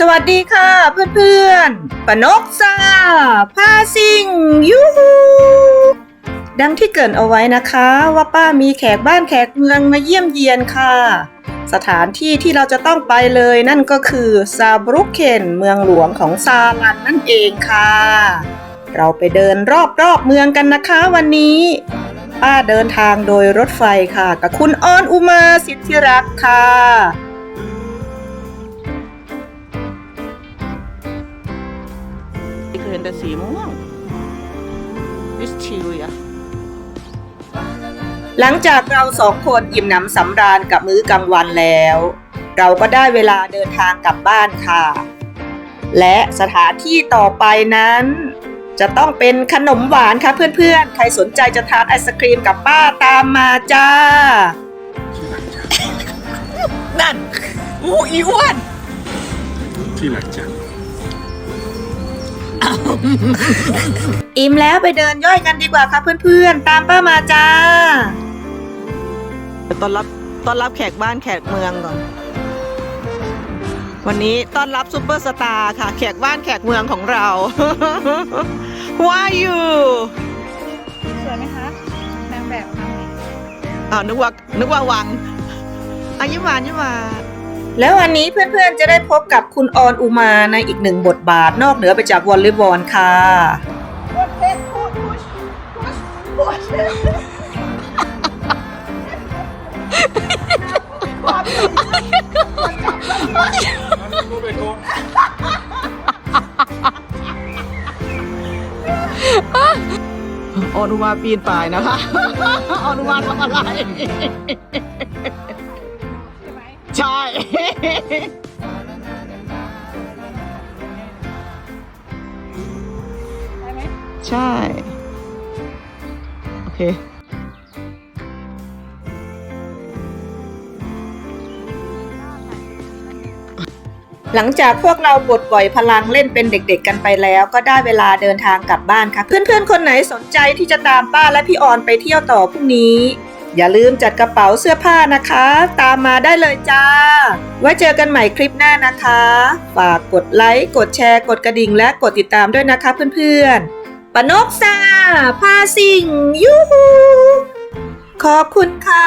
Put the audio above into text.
สวัสดีค่ะเพื่อนๆปนกซาพาซิงยูฮูดังที่เกรินเอาไว้นะคะว่าป้ามีแขกบ้านแขกเมืองมาเยี่ยมเยียนค่ะ สถานที่ที่เราจะต้องไปเลยนั่นก็คือซาบรุกเคนเมืองหลวงของซาลันนั่นเองค่ะ เราไปเดินรอบๆเมืองกันนะคะวันนี้ ป้าเดินทางโดยรถไฟค่ะ กับคุณออนอุมาสิทธิรักค่ะ ห็นแต่สีม่วงวิสชิวอะหลังจากเราสองคนอิ่มหนำสำราญกับมื้อกลางวันแล้ว เราก็ได้เวลาเดินทางกลับบ้านค่ะ และสถานที่ต่อไปนั้น จะต้องเป็นขนมหวานค่ะเพื่อนๆ ใครสนใจจะทานไอศครีมกับป้าตามมาจ้า นั่นอูอีอ้วนที่หลักจัง อิ่มแล้วไปเดินย่อยกันดีกว่าค่ะเพื่อนๆ ตามป้ามาจ้าต้อนรับต้อนรับแขกบ้านแขกเมืองก่อน วันนี้ต้อนรับซูเปอร์สตาร์ค่ะ แขกบ้านแขกเมืองของเรา ว่าอยู่สวยไหมคะนางแบบทำไงอ้าวนึกว่านึกว่าวังอายิ้มหวานยิ้มหวาน แล้ววันนี้เพื่อนๆจะได้พบกับคุณออนอุมาในอีกหนึ่งบทบาทนอกเหนือไปจากวอลเลย์บอลค่ะ ออนุมาปีนป่ายนะคะ ออนุมาทำอะไร ใช่ โอเคหลังจากพวกเราบดปล่อยพลังเล่นเป็นเด็กๆกันไปแล้ว ก็ได้เวลาเดินทางกลับบ้านค่ะ เพื่อนๆ คนไหนสนใจที่จะตามป้าและพี่ออนไปเที่ยวต่อพรุ่งนี้ อย่าลืมจัดกระเป๋าเสื้อผ้านะคะ ตามมาได้เลยจ้า ไว้เจอกันใหม่คลิปหน้านะคะ ฝากกดไลค์ กดแชร์ กดกระดิ่งและกดติดตามด้วยนะคะเพื่อนๆ ปนกซาพาสิงยูฮูขอบคุณค่ะ